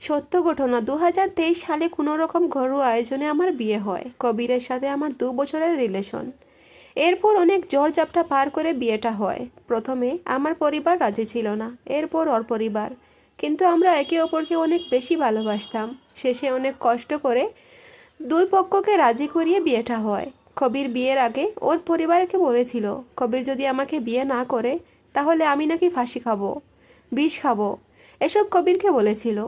সত্য ঘটনা দু হাজার তেইশ সালে কোনো রকম ঘরোয়া আয়োজনে আমার বিয়ে হয়। কবিরের সাথে আমার দু বছরের রিলেশন এরপর অনেক জ্বর জাপটা পার করে বিয়েটা হয়। প্রথমে আমার পরিবার রাজি ছিল না, এরপর ওর পরিবার। কিন্তু আমরা একে অপরকে অনেক বেশি ভালোবাসতাম। শেষে অনেক কষ্ট করে দুই পক্ষকে রাজি করিয়ে বিয়েটা হয়। কবির বিয়ের আগে ওর পরিবারকে বলেছিল, কবির যদি আমাকে বিয়ে না করে, তাহলে আমি নাকি ফাঁসি খাব, বিষ খাব। এসব কবিরকে বলেছিল।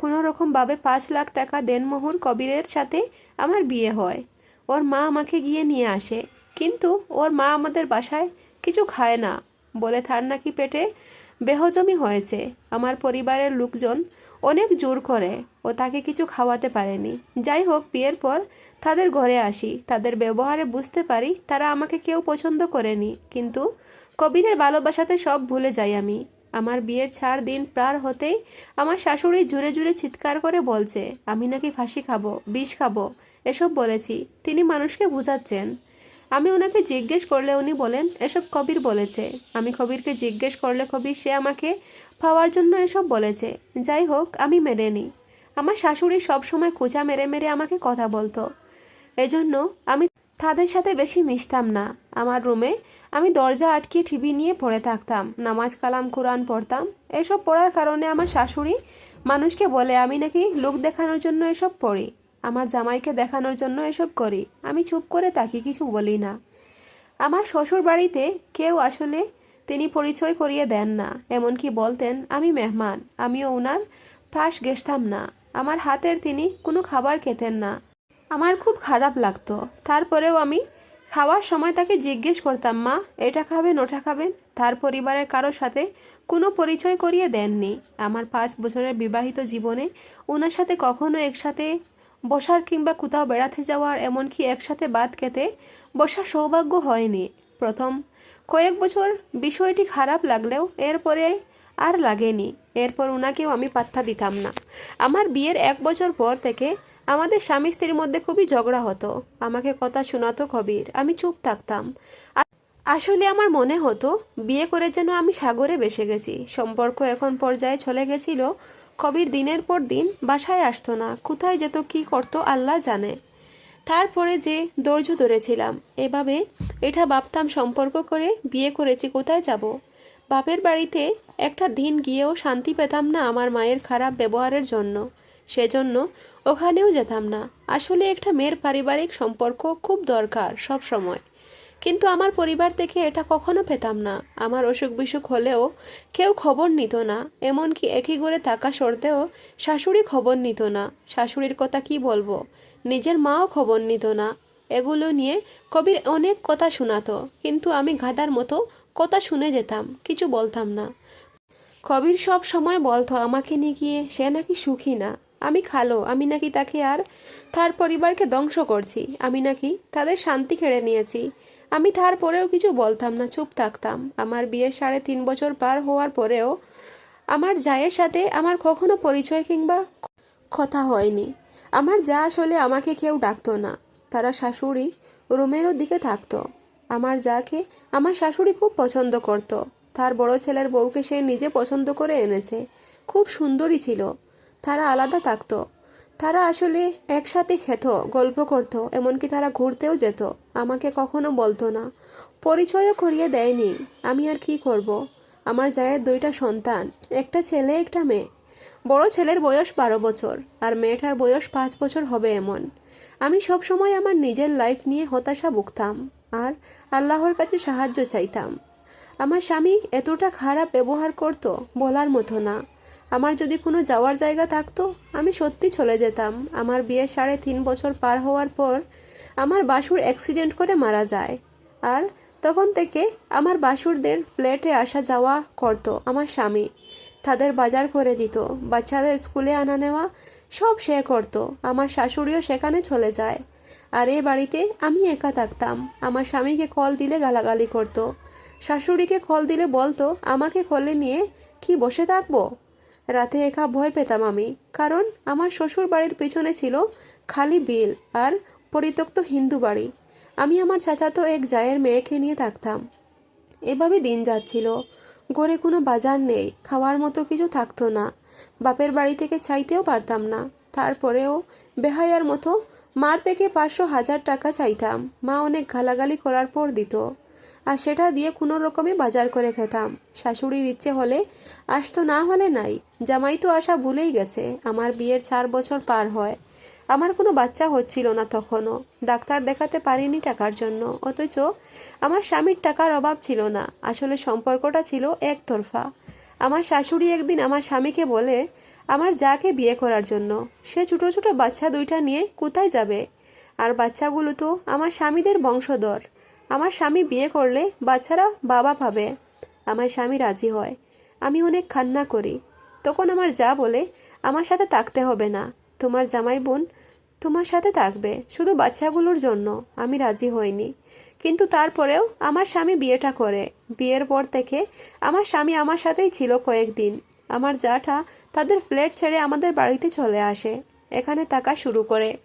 কোনো রকমভাবে পাঁচ লাখ টাকা দেনমোহর কবিরের সাথে আমার বিয়ে হয়। ওর মা আমাকে গিয়ে নিয়ে আসে। কিন্তু ওর মা আমাদের বাসায় কিছু খায় না বলে তার নাকি পেটে বেহজমি হয়েছে। আমার পরিবারের লোকজন অনেক জোর করে ও তাকে কিছু খাওয়াতে পারেনি। যাই হোক, বিয়ের পর তাদের ঘরে আসি। তাদের ব্যবহারে বুঝতে পারি তারা আমাকে কেউ পছন্দ করেনি। কিন্তু কবিরের ভালোবাসাতে সব ভুলে যাই আমি। আমার বিয়ের চার দিন প্রার হতেই আমার শাশুড়ি জুড়ে জুড়ে চিৎকার করে বলছে, আমি নাকি ফাঁসি খাব, বিষ খাব? এসব বলেছি, তিনি মানুষকে বুঝাচ্ছেন। আমি ওনাকে জিজ্ঞেস করলে উনি বলেন, এসব কবির বলেছে। আমি কবিরকে জিজ্ঞেস করলে কবির সে আমাকে পাওয়ার জন্য এসব বলেছে। যাই হোক, আমি মেনে নিই আমার শাশুড়ি সবসময় খোঁচা মেরে মেরে আমাকে কথা বলতো। এজন্য আমি তাদের সাথে বেশি মিশতাম না। আমার রুমে আমি দরজা আটকে টিভি নিয়ে পড়ে থাকতাম, নামাজ কালাম, কোরআন পড়তাম। এসব পড়ার কারণে আমার শাশুড়ি মানুষকে বলে, আমি নাকি লোক দেখানোর জন্য এসব পড়ি। আমার জামাইকে দেখানোর জন্য এসব করি। আমি চুপ করে তাকে কিছু বলি না। আমার শ্বশুর বাড়িতে কেউ আসলে তিনি পরিচয় করিয়ে দেন না। এমনকি বলতেন, আমি মেহমান, আমিও ওনার পাশ গেছতাম না। আমার হাতের তিনি কোনো খাবার খেতেন না। আমার খুব খারাপ লাগতো। তারপরেও আমি খাওয়ার সময় তাকে জিজ্ঞেস করতাম, মা, এটা খাবেন, ওটা খাবেন? তার পরিবারের কারোর সাথে কোনো পরিচয় করিয়ে দেননি। আমার পাঁচ বছরের বিবাহিত জীবনে ওনার সাথে কখনো একসাথে বসার কিংবা কোথাও বেড়াতে যাওয়ার, এমনকি একসাথে বাদ খেতে বসার সৌভাগ্য হয়নি। প্রথম কয়েক বছর বিষয়টি খারাপ লাগলেও এরপরে আর লাগেনি। এরপর ওনাকেও আমি পাত্তা দিতাম না। আমার বিয়ের এক বছর পর থেকে আমাদের স্বামী স্ত্রীর মধ্যে খুবই ঝগড়া হতো। আমাকে কথা শোনাতো কবির আমি চুপ থাকতাম। আসলে আমার মনে হতো, বিয়ে করে যেন আমি সাগরে বেসে গেছি। সম্পর্ক এখন পর্যায়ে চলে গেছিল। কবির দিনের পর দিন বাসায় আসতো না। কোথায় যেত, কি করত, আল্লাহ জানে। তারপরে যে ধৈর্য ধরেছিলাম, এভাবে এটা ভাবতাম সম্পর্ক করে বিয়ে করেছি, কোথায় যাব? বাপের বাড়িতে একটা দিন গিয়েও শান্তি পেতাম না আমার মায়ের খারাপ ব্যবহারের জন্য। সেজন্য ওখানেও যেতাম না। আসলে একটা মেয়ের পারিবারিক সম্পর্ক খুব দরকার সব সময়। কিন্তু আমার পরিবার থেকে এটা কখনো পেতাম না। আমার অসুখ বিসুখ হলেও কেউ খবর নিত না। এমনকি একই ঘরে থাকা সত্ত্বেও শাশুড়ি খবর নিত না। শাশুড়ির কথা কি বলব? নিজের মাও খবর নিত না। এগুলো নিয়ে কবির অনেক কথা শোনাতো। কিন্তু আমি গাদার মতো কথা শুনে যেতাম, কিছু বলতাম না। কবির সব সময় বলতো, আমাকে নিয়ে গিয়ে সে নাকি সুখী না। আমি খালো, আমি নাকি তাকে আর তার পরিবারকে ধ্বংস করছি, আমি নাকি তাদের শান্তি কেড়ে নিয়েছি। আমি তার পরেও কিছু বলতাম না, চুপ থাকতাম। আমার বিয়ে সাড়ে তিন বছর পার হওয়ার পরেও আমার জায়ের সাথে আমার কখনো পরিচয় কিংবা কথা হয়নি। আমার যা আসলে আমাকে কেউ ডাকতো না, তারা শাশুড়ি রুমেরও দিকে থাকতো। আমার যাকে আমার শাশুড়ি খুব পছন্দ করত, তার বড় ছেলের বউকে সে নিজে পছন্দ করে এনেছে। খুব সুন্দরী ছিল। তারা আলাদা থাকতো। তারা আসলে একসাথে খেত, গল্প করত, এমনকি তারা ঘুরতেও যেত। আমাকে কখনো বলতো না। পরিচয়ও করিয়ে দেয়নি। আমি আর কি করব। আমার জায়ের দুইটা সন্তান, একটা ছেলে, একটা মেয়ে। বড় ছেলের বয়স বারো বছর, আর মেয়েটার বয়স পাঁচ বছর হবে এমন। আমি সব সময় আমার নিজের লাইফ নিয়ে হতাশা ভুগতাম, আর আল্লাহর কাছে সাহায্য চাইতাম। আমার স্বামী এতটা খারাপ ব্যবহার করত বলার মতো না। আমার যদি কোনো যাওয়ার জায়গা থাকতো, আমি সত্যি চলে যেতাম। আমার বিয়ে সাড়ে তিন বছর পার হওয়ার পর আমার বাসুর অ্যাক্সিডেন্ট করে মারা যায়। আর তখন থেকে আমার বাসুরদের ফ্ল্যাটে আসা যাওয়া করতো আমার স্বামী। তাদের বাজার করে দিত, বাচ্চাদের স্কুলে আনা নেওয়া সব সে করতো, আমার শাশুড়িও সেখানে চলে যায়। আর এ বাড়িতে আমি একা থাকতাম। আমার স্বামীকে কল দিলে গালাগালি করতো। শাশুড়িকে কল দিলে বলতো, আমাকে কলে নিয়ে কি বসে থাকব? রাতে একা ভয় পেতাম আমি, কারণ আমার শ্বশুর বাড়ির পেছনে ছিল খালি বিল আর পরিত্যক্ত হিন্দু বাড়ি। আমি আমার চাচাতো এক জায়ের মেয়েকে নিয়ে থাকতাম। এভাবে দিন যাচ্ছিল। গড়ে কোনো বাজার নেই, খাওয়ার মতো কিছু থাকতো না। বাপের বাড়ি থেকে চাইতেও পারতাম না। তারপরেও বেহায়ার মতো মার থেকে পাঁচশো হাজার টাকা চাইতাম। মা অনেক গালাগালি করার পর দিত। আর সেটা দিয়ে কোনো রকমে বাজার করে খেতাম। শাশুড়ির ইচ্ছে হলে আসতো না হলে নাই। জামাই তো আসা ভুলেই গেছে, আমার বিয়ের চার বছর পার হয়। আমার কোনো বাচ্চা হচ্ছিল না তখনও। ডাক্তার দেখাতে পারিনি টাকার জন্য। অথচ আমার স্বামীর টাকার অভাব ছিল না। আসলে সম্পর্কটা ছিল একতরফা। আমার শাশুড়ি একদিন আমার স্বামীকে বলে, আমার যাকে বিয়ে করার জন্য, সে ছোটো ছোটো বাচ্চা দুইটা নিয়ে কোথায় যাবে? আর বাচ্চাগুলো তো আমার স্বামীদের বংশধর। আমার স্বামী বিয়ে করলে বাচ্চারা বাবা পাবে আমার স্বামী রাজি হয়। আমি অনেক খান্না করি। তখন আমার যা বলে, আমার সাথে থাকতে হবে না। তোমার জামাই বোন তোমার সাথে থাকবে, শুধু বাচ্চাগুলোর জন্য। আমি রাজি হইনি। কিন্তু তারপরেও আমার স্বামী বিয়েটা করে। বিয়ের পর থেকে আমার স্বামী আমার সাথেই ছিল কয়েকদিন। আমার জাটা তাদের ফ্ল্যাট ছেড়ে আমাদের বাড়িতে চলে আসে। এখানে থাকা শুরু করে।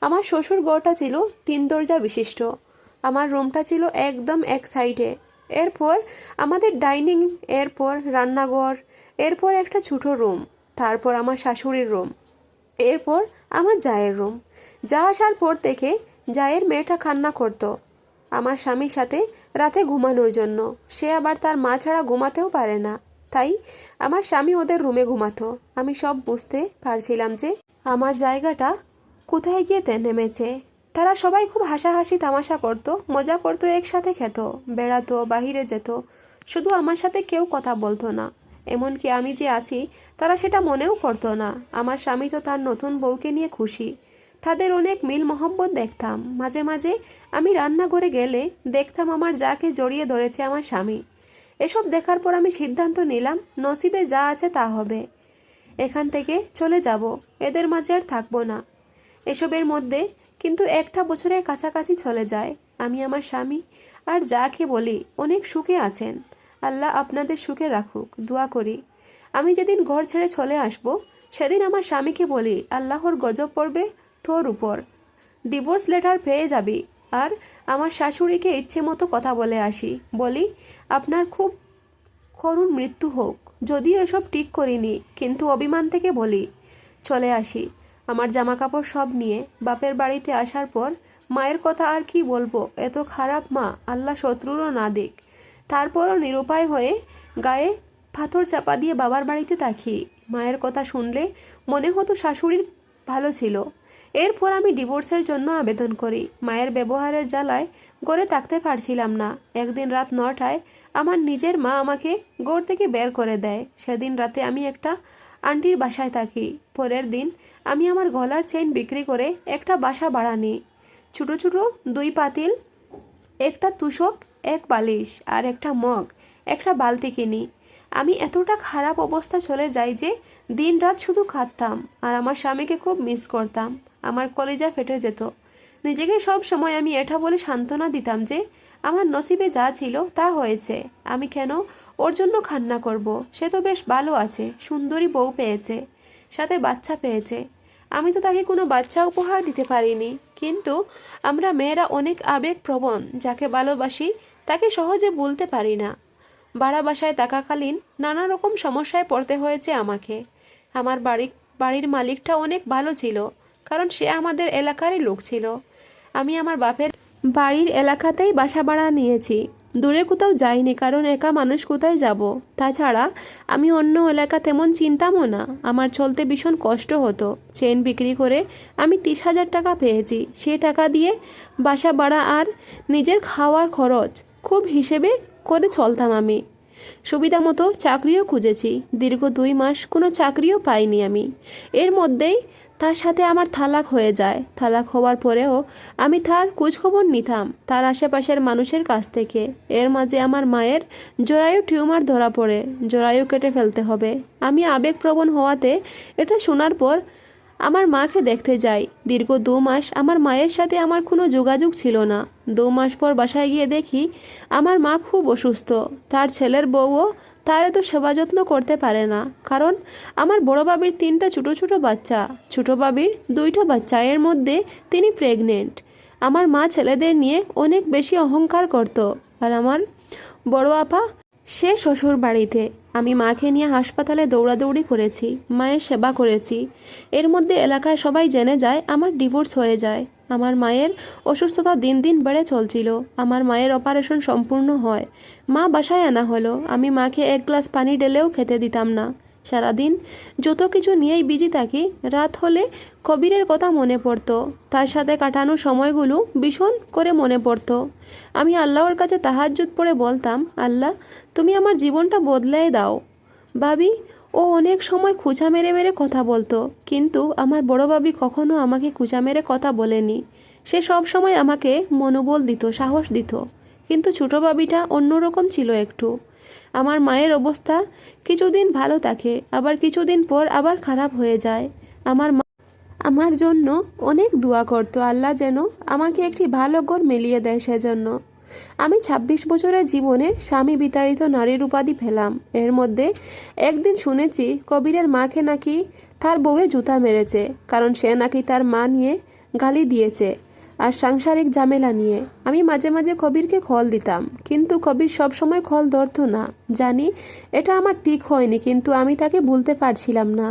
আমার শ্বশুর ঘরটা ছিল তিন দরজা বিশিষ্ট। আমার রুমটা ছিল একদম এক সাইডে। এরপর আমাদের ডাইনিং, এরপর রান্নাঘর, এরপর একটা ছোটো রুম, তারপর আমার শাশুড়ির রুম, এরপর আমার জায়ের রুম। যা আসার পর থেকে জায়ের মেয়েটা খান্না করতো আমার স্বামীর সাথে রাতে ঘুমানোর জন্য। সে আবার তার মা ছাড়া ঘুমাতেও পারে না। তাই আমার স্বামী ওদের রুমে ঘুমাতো। আমি সব বুঝতে পারছিলাম যে আমার জায়গাটা কোথায় গিয়ে নেমেছে। তারা সবাই খুব হাসাহাসি তামাশা করতো, মজা করতো, একসাথে খেত, বেড়াতো, বাহিরে যেত। শুধু আমার সাথে কেউ কথা বলতো না। এমনকি আমি যে আছি, তারা সেটা মনেও করতো না। আমার স্বামী তো তার নতুন বউকে নিয়ে খুশি। তাদের অনেক মিল মহব্বত দেখতাম। মাঝে মাঝে আমি রান্নাঘরে গেলে দেখতাম আমার যাকে জড়িয়ে ধরেছে আমার স্বামী। এসব দেখার পর আমি সিদ্ধান্ত নিলাম, নসিবে যা আছে তা হবে। এখান থেকে চলে যাব। এদের মাঝে আর থাকব না। এসবের মধ্যে কিন্তু একটা বছরের কাছাকাছি চলে যায়। আমি আমার স্বামী, আর যাকে বলি, অনেক সুখে আছেন। আল্লাহ আপনাদের সুখে রাখুক, দোয়া করি। আমি যেদিন ঘর ছেড়ে চলে আসব, সেদিন আমার স্বামীকে বলি, আল্লাহর গজব পড়বে তোর উপর। ডিভোর্স লেটার পেয়ে যাবি, আর আমার শাশুড়িকে ইচ্ছে মতো কথা বলে আসি। বলি, আপনার খুব করুণ মৃত্যু হোক। যদিও এসব ঠিক করিনি, কিন্তু অভিমান থেকে বলি, চলে আসি। আমার জামা কাপড় সব নিয়ে বাপের বাড়িতে আসার পর মায়ের কথা আর কি বলব? এত খারাপ মা, আল্লাহ শত্রুরও না দিক। তারপরও নিরুপায় হয়ে গায়ে পাথর চাপা দিয়ে বাবার বাড়িতে থাকি মায়ের কথা শুনলে মনে হতো শাশুড়ির ভালো ছিল। এরপর আমি ডিভোর্সের জন্য আবেদন করি। মায়ের ব্যবহারের জ্বালায় গড়ে থাকতে পারছিলাম না। একদিন রাত নটায় আমার নিজের মা আমাকে গড় থেকে বের করে দেয়। সেদিন রাতে আমি একটা আন্টির বাসায় থাকি। পরের দিন আমি আমার গলার চেইন বিক্রি করে একটা বাসা ভাড়া নিই। ছোটো ছোটো দুই পাতিল, একটা তুষক, এক বালিশ আর একটা মগ, একটা বালতি কিনি। আমি এতটা খারাপ অবস্থা চলে যাই যে দিন রাত শুধু খাটতাম আর আমার স্বামীকে খুব মিস করতাম। আমার কলেজা ফেটে যেত। নিজেকে সব সময় আমি এটা বলে সান্ত্বনা দিতাম যে আমার নসিবে যা ছিল তা হয়েছে। আমি কেন ওর জন্য খান্না করব? সে তো বেশ ভালো আছে, সুন্দরী বউ পেয়েছে। সাথে বাচ্চা পেয়েছে। আমি তো তাকে কোনো বাচ্চা উপহার দিতে পারিনি। কিন্তু আমরা মেয়েরা অনেক আবেগপ্রবণ, যাকে ভালোবাসি, তাকে সহজে বলতে পারি না। ভাড়া বাসায় থাকাকালীন নানা রকম সমস্যায় পড়তে হয়েছে আমাকে। আমার বাড়ি, বাড়ির মালিকটা অনেক ভালো ছিল, কারণ সে আমাদের এলাকারই লোক ছিল। আমি আমার বাপের বাড়ির এলাকাতেই বাসা ভাড়া নিয়েছি। দূরে কোথাও যাইনি, কারণ একা মানুষ কোথায় যাব? তাছাড়া, আমি অন্য এলাকা তেমন চিনতামও না। আমার চলতে ভীষণ কষ্ট হতো। চেন বিক্রি করে আমি তিরিশ হাজার টাকা পেয়েছি। সে টাকা দিয়ে বাসা ভাড়া আর নিজের খাওয়ার খরচ খুব হিসেবে করে চলতাম আমি। সুবিধা মতো চাকরিও খুঁজেছি। দীর্ঘ দুই মাস কোনো চাকরিও পাইনি আমি। এর মধ্যেই তার সাথে আমার থালাক হয়ে যায়। থালাক হওয়ার পরেও আমি তার খোঁজখবর নিতাম, তার আশেপাশের মানুষের কাছ থেকে। এর মাঝে আমার মায়ের জরায়ু টিউমার ধরা পড়ে, জরায়ু কেটে ফেলতে হবে। আমি আবেগপ্রবণ হওয়াতে এটা শোনার পর আমার মাকে দেখতে যাই। দীর্ঘ দু মাস আমার মায়ের সাথে আমার কোনো যোগাযোগ ছিল না। দু মাস পর বাসায় গিয়ে দেখি আমার মা খুব অসুস্থ। তার ছেলের বউও তার এত সেবা যত্ন করতে পারে না। কারণ আমার বড় বাবির তিনটা ছোটো ছোটো বাচ্চা। ছোটো বাবির দুইটা বাচ্চা এর মধ্যে তিনি প্রেগনেন্ট আমার মা ছেলেদের নিয়ে অনেক বেশি অহংকার করত। আর আমার বড় আপা সে শ্বশুর বাড়িতে। আমি মাকে নিয়ে হাসপাতালে দৌড়াদৌড়ি করেছি, মায়ের সেবা করেছি। এর মধ্যে এলাকায় সবাই জেনে যায়, আমার ডিভোর্স হয়ে যায়। আমার মায়ের অসুস্থতা দিন দিন বেড়ে চলছিল। আমার মায়ের অপারেশন সম্পূর্ণ হয়। মা বাসায় আনা হলো। আমি মাকে এক গ্লাস পানি ঢেলেও খেতে দিতাম না। সারাদিন যত কিছু নিয়েই বিজি থাকি, রাত হলে কবিরের কথা মনে পড়ত। তার সাথে কাটানো সময়গুলো ভীষণ করে মনে পড়তো। আমি আল্লাহর কাছে তাহাজ্জুদ পড়ে বলতাম, আল্লাহ, তুমি আমার জীবনটা বদলাই দাও। ভাবি, ও অনেক সময় খুঁচা মেরে মেরে কথা বলতো, কিন্তু আমার বড় ভাবি কখনো আমাকে খুঁচা মেরে কথা বলেনি। সে সব সময় আমাকে মনোবল দিত, সাহস দিত। কিন্তু ছোটো ভাবিটা অন্যরকম ছিল একটু। আমার মায়ের অবস্থা কিছুদিন ভালো থাকে, আবার কিছুদিন পর আবার খারাপ হয়ে যায়। আমার মা আমার জন্য অনেক দোয়া করতো, আল্লাহ যেন আমাকে একটি ভালো ঘর মিলিয়ে দেয় সেজন্য। আমি ২৬ বছরের জীবনে স্বামী বিতাড়িত নারীর উপাধি পেলাম। এর মধ্যে একদিন শুনেছি কবিরের মাকে নাকি তার বউয়ে জুতা মেরেছে, কারণ সে নাকি তার মা নিয়ে গালি দিয়েছে। আর সাংসারিক ঝামেলা নিয়ে। আমি মাঝে মাঝে কবিরকে খল দিতাম, কিন্তু কবির সবসময় খল ধরতো না। জানি, এটা আমার ঠিক হয়নি, কিন্তু আমি তাকে ভুলতে পারছিলাম না।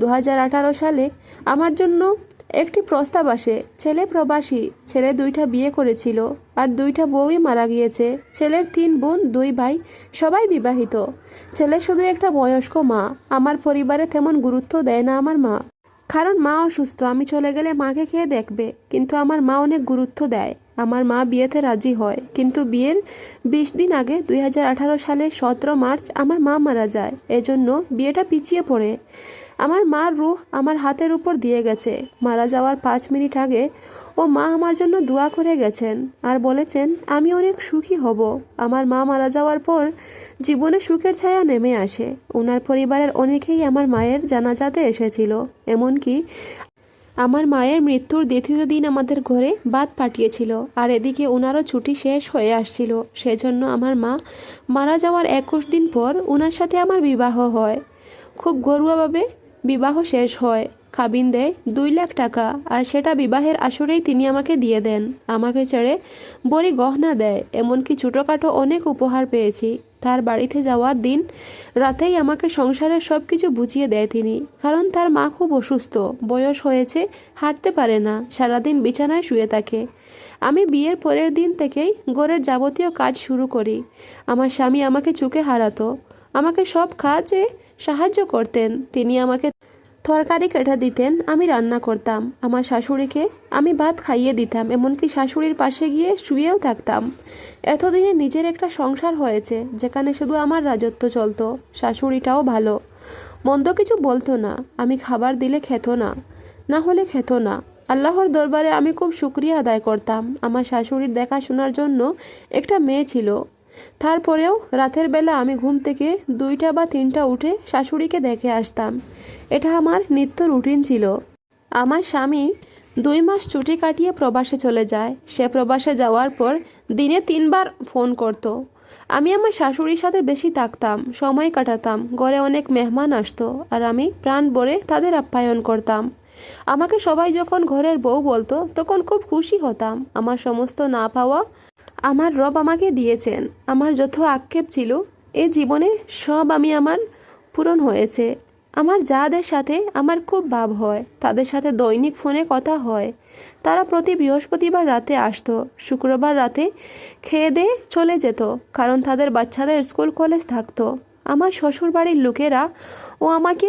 দু হাজার আঠারো সালে আমার জন্য একটি প্রস্তাব আসে, ছেলে প্রবাসী, ছেলে দুইটা বিয়ে করেছিল, আর দুইটা বউই মারা গিয়েছে, ছেলের তিন বোন, দুই ভাই, সবাই বিবাহিত। ছেলে শুধু একটা বয়স্ক মা, আমার পরিবারে তেমন গুরুত্ব দেয় না আমার মা। কারণ মা অসুস্থ, আমি চলে গেলে মাকে খেয়ে দেখবে, কিন্তু আমার মা অনেক গুরুত্ব দেয়। আমার মা বিয়েতে রাজি হয়। কিন্তু বিয়ের বিশ দিন আগে দুই হাজার আঠারো সালে সতেরো মার্চ আমার মা মারা যায়। এজন্য বিয়েটা পিছিয়ে পড়ে। আমার মার রুহ আমার হাতের উপর দিয়ে গেছে। মারা যাওয়ার পাঁচ মিনিট আগে ও মা আমার জন্য দোয়া করে গেছেন আর বলেছেন, আমি অনেক সুখী হব। আমার মা মারা যাওয়ার পর জীবনে সুখের ছায়া নেমে আসে। ওনার পরিবারের অনেকেই আমার মায়ের জানাজাতে এসেছিল। এমনকি আমার মায়ের মৃত্যুর দ্বিতীয় দিন আমাদের ঘরে বাদ পাঠিয়েছিল, আর এদিকে ওনারও ছুটি শেষ হয়ে আসছিল। সেজন্য আমার মা মারা যাওয়ার একুশ দিন পর ওনার সাথে আমার বিবাহ হয়। খুব ঘরোয়াভাবে বিবাহ শেষ হয়। খাবিন দেয় দুই লাখ টাকা, আর সেটা বিবাহের আসরেই তিনি আমাকে দিয়ে দেন। আমাকে ছেড়ে বড়ি গহনা দেয়, এমনকি ছোটোখাটো অনেক উপহার পেয়েছি। তার বাড়িতে যাওয়ার দিন রাতেই আমাকে সংসারের সব কিছু বুঝিয়ে দেয় তিনি। কারণ তার মা খুব অসুস্থ, বয়স হয়েছে, হাঁটতে পারে না, সারাদিন বিছানায় শুয়ে থাকে। আমি বিয়ের পরের দিন থেকেই ঘরের যাবতীয় কাজ শুরু করি। আমার স্বামী আমাকে চুকে হারাতো। আমাকে সব কাজে সাহায্য করতেন। তিনি আমাকে তরকারি কেটে দিতেন, আমি রান্না করতাম। আমার শাশুড়িকে আমি ভাত খাইয়ে দিতাম, এমনকি শাশুড়ির পাশে গিয়ে শুয়েও থাকতাম। এতদিনে নিজের একটা সংসার হয়েছে, যেখানে শুধু আমার রাজত্ব চলতো, শাশুড়িটাও ভালো। মন্দ কিছু বলতো না, আমি খাবার দিলে খেত না না হলে খেত না। আল্লাহর দরবারে আমি খুব শুক্রিয়া আদায় করতাম। আমার শাশুড়ির দেখাশোনার জন্য একটা মেয়ে ছিল তারপরেও রাতের বেলা আমি ঘুম থেকে দুইটা বা তিনটা উঠে শাশুড়িকে দেখে আসতাম। এটা আমার নিত্য রুটিন ছিল। আমার স্বামী দুই মাস ছুটি কাটিয়ে প্রবাসে চলে যায়। সে প্রবাসে যাওয়ার পর দিনে তিনবার ফোন করত। আমি আমার শাশুড়ির সাথে বেশি থাকতাম, সময় কাটাতাম, ঘরে অনেক মেহমান আসতো আর আমি প্রাণ ভরে তাদের আপ্যায়ন করতাম। আমাকে সবাই যখন ঘরের বউ বলতো, তখন খুব খুশি হতাম। আমার সমস্ত না পাওয়া আমার রব আমাকে দিয়েছেন, আমার যত আক্ষেপ ছিল, এ জীবনে সব আমি আমার পূরণ হয়েছে। আমার যাদের সাথে আমার খুব ভাব হয়, তাদের সাথে দৈনিক ফোনে কথা হয়। তারা প্রতি বৃহস্পতিবার রাতে আসতো, শুক্রবার রাতে খেয়ে দিয়ে চলে যেত, কারণ তাদের বাচ্চাদের স্কুল কলেজ থাকতো। আমার শ্বশুরবাড়ির লোকেরা ও আমাকে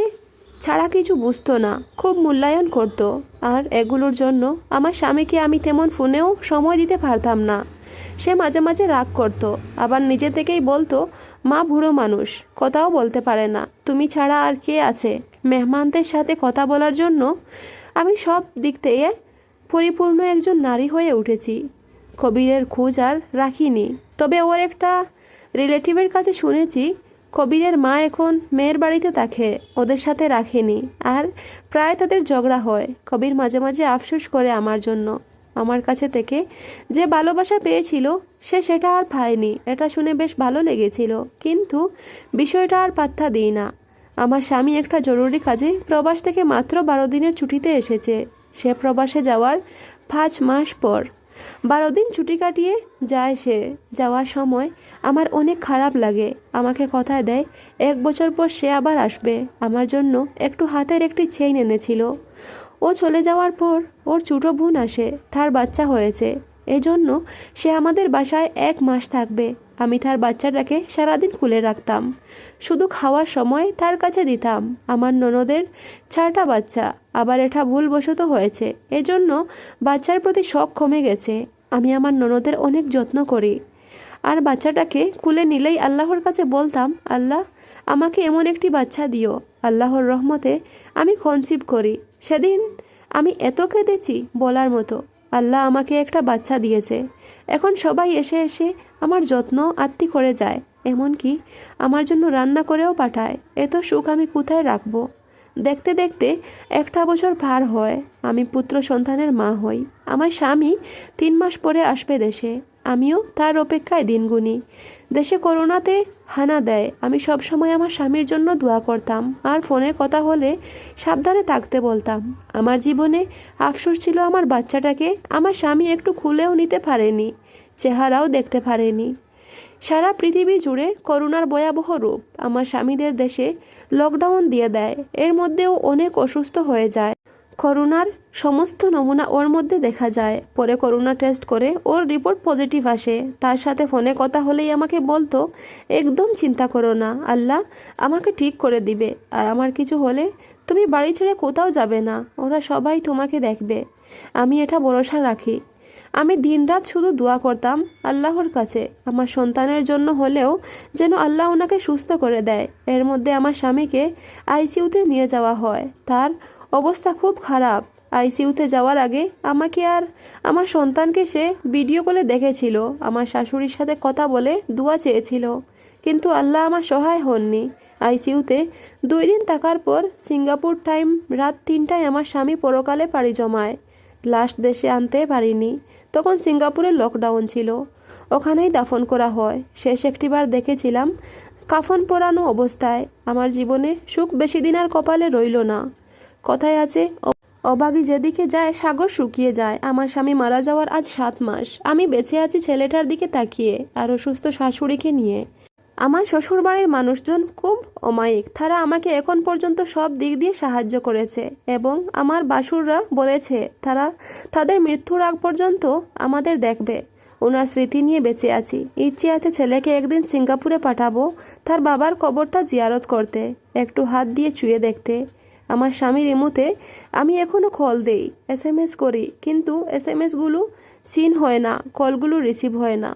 ছাড়া কিছু বুঝতো না, খুব মূল্যায়ন করতো। আর এগুলোর জন্য আমার স্বামীকে আমি তেমন ফোনেও সময় দিতে পারতাম না। সে মাঝে মাঝে রাগ করতো, আবার নিজে থেকেই বলতো, মা বুড়ো মানুষ, কথাও বলতে পারে না, তুমি ছাড়া আর কে আছে? মেহমানদের সাথে কথা বলার জন্য আমি সব দিক থেকে পরিপূর্ণ একজন নারী হয়ে উঠেছি। কবিরের খোঁজ আর রাখিনি, তবে ওর একটা রিলেটিভের কাছে শুনেছি, কবিরের মা এখন মেয়ের বাড়িতে থাকে, ওদের সাথে রাখেনি, আর প্রায় তাদের ঝগড়া হয়। কবির মাঝে মাঝে আফসোস করে আমার জন্য। আমার কাছে থেকে। যে ভালোবাসা পেয়েছিল, সে সেটা আর পায়নি। এটা শুনে বেশ ভালো লেগেছিল। কিন্তু বিষয়টা আর পাত্তা দিই না। আমার স্বামী একটা জরুরি কাজে প্রবাস থেকে মাত্র বারো দিনের ছুটিতে এসেছে। সে প্রবাসে যাওয়ার পাঁচ মাস পর। বারো দিন ছুটি কাটিয়ে যায় সে। যাওয়ার সময় আমার অনেক খারাপ লাগে। আমাকে কথা দেয়, এক বছর পর সে আবার আসবে। আমার জন্য একটু হাতের একটি চেইন এনেছিল। ও চলে যাওয়ার পর ওর ছোটো বোন আসে, তার বাচ্চা হয়েছে। এজন্য সে আমাদের বাসায় এক মাস থাকবে। আমি তার বাচ্চাটাকে সারাদিন খুলে রাখতাম। শুধু খাওয়ার সময় তার কাছে দিতাম। আমার ননদের চারটা বাচ্চা, আবার এটা ভুলবশত হয়েছে। এজন্য বাচ্চার প্রতি শখ কমে গেছে। আমি আমার ননদের অনেক যত্ন করি। আর বাচ্চাটাকে খুলে নিলেই আল্লাহর কাছে বলতাম, আল্লাহ, আমাকে এমন একটি বাচ্চা দিও। আল্লাহর রহমতে আমি কনসিভ করি। সেদিন আমি এত কেঁদেছি বলার মতো। আল্লাহ আমাকে একটা বাচ্চা দিয়েছে। এখন সবাই এসে এসে আমার যত্ন আত্মি করে যায়, এমনকি আমার জন্য রান্না করেও পাঠায়। এত সুখ আমি কোথায় রাখব? দেখতে দেখতে একটা বছর পার হয়, আমি পুত্র সন্তানের মা হই। আমার স্বামী তিন মাস পরে আসবে দেশে। আমিও তার অপেক্ষায় দিন গুনি দেশে করোনাতে হানা দেয়। আমি সবসময় আমার স্বামীর জন্য দোয়া করতাম। আর ফোনে কথা হলে সাবধানে থাকতে বলতাম। আমার জীবনে আফসোস ছিল আমার বাচ্চাটাকে। আমার স্বামী একটু খুলেও নিতে পারেনি, চেহারাও দেখতে পারেনি। সারা পৃথিবী জুড়ে করোনার ভয়াবহ রূপ আমার স্বামীদের দেশে লকডাউন দিয়ে দেয়। এর মধ্যেও অনেক অসুস্থ হয়ে যায়। করোনার সমস্ত নমুনা ওর মধ্যে দেখা যায়। পরে করোনা টেস্ট করে ওর রিপোর্ট পজিটিভ আসে। তার সাথে ফোনে কথা হলেই আমাকে বলতো, একদম চিন্তা করো না, আল্লাহ আমাকে ঠিক করে দিবে। আর আমার কিছু হলে তুমি বাড়ি ছেড়ে কোথাও যাবে না, ওরা সবাই তোমাকে দেখবে। আমি এটা ভরসা রাখি। আমি দিনরাত শুধু দোয়া করতাম আল্লাহর কাছে। আমার সন্তানের জন্য হলেও যেন আল্লাহ ওনাকে সুস্থ করে দেয়। এর মধ্যে আমার স্বামীকে আইসিইউতে নিয়ে যাওয়া হয়। তার অবস্থা খুব খারাপ। আইসিইউতে যাওয়ার আগে আমাকে আর আমার সন্তানকে সে ভিডিও কলে দেখেছিল। আমার শাশুড়ির সাথে কথা বলে দোয়া চেয়েছিল। কিন্তু আল্লাহ আমার সহায় হননি। আইসিইউতে দুই দিন থাকার পর সিঙ্গাপুর টাইম রাত তিনটায় আমার স্বামী পরকালে পাড়ি জমায়। লাশ দেশে আনতে পারিনি। তখন সিঙ্গাপুরে লকডাউন ছিল। ওখানেই দাফন করা হয়। শেষ একটিবার দেখেছিলাম কাফন পরানো অবস্থায়। আমার জীবনে সুখ বেশি দিন আর কপালে রইল না। কথায় আছে, অবাগী যেদিকে যায়, সাগর শুকিয়ে যায়। আমার স্বামী মারা যাওয়ার আজ সাত মাস। আমি বেঁচে আছি ছেলেটার দিকে তাকিয়ে আর অসুস্থ শাশুড়িকে নিয়ে। আমার শ্বশুরবাড়ির মানুষজন খুব অমায়িক। তারা আমাকে এখন পর্যন্ত সব দিক দিয়ে সাহায্য করেছে এবং আমার বাসুররা বলেছে, তারা তাদের মৃত্যুর আগ পর্যন্ত আমাদের দেখবে। ওনার স্মৃতি নিয়ে বেঁচে আছি। ইচ্ছে আছে ছেলেকে একদিন সিঙ্গাপুরে পাঠাবো। তার বাবার কবরটা জিয়ারত করতে। একটু হাত দিয়ে চুয়ে দেখতে। আমার স্বামীর ইমুতে আমি এখনও কল দেই এস এম এস করি। কিন্তু এস এম এসগুলো সিন হয় না কলগুলো রিসিভ হয় না।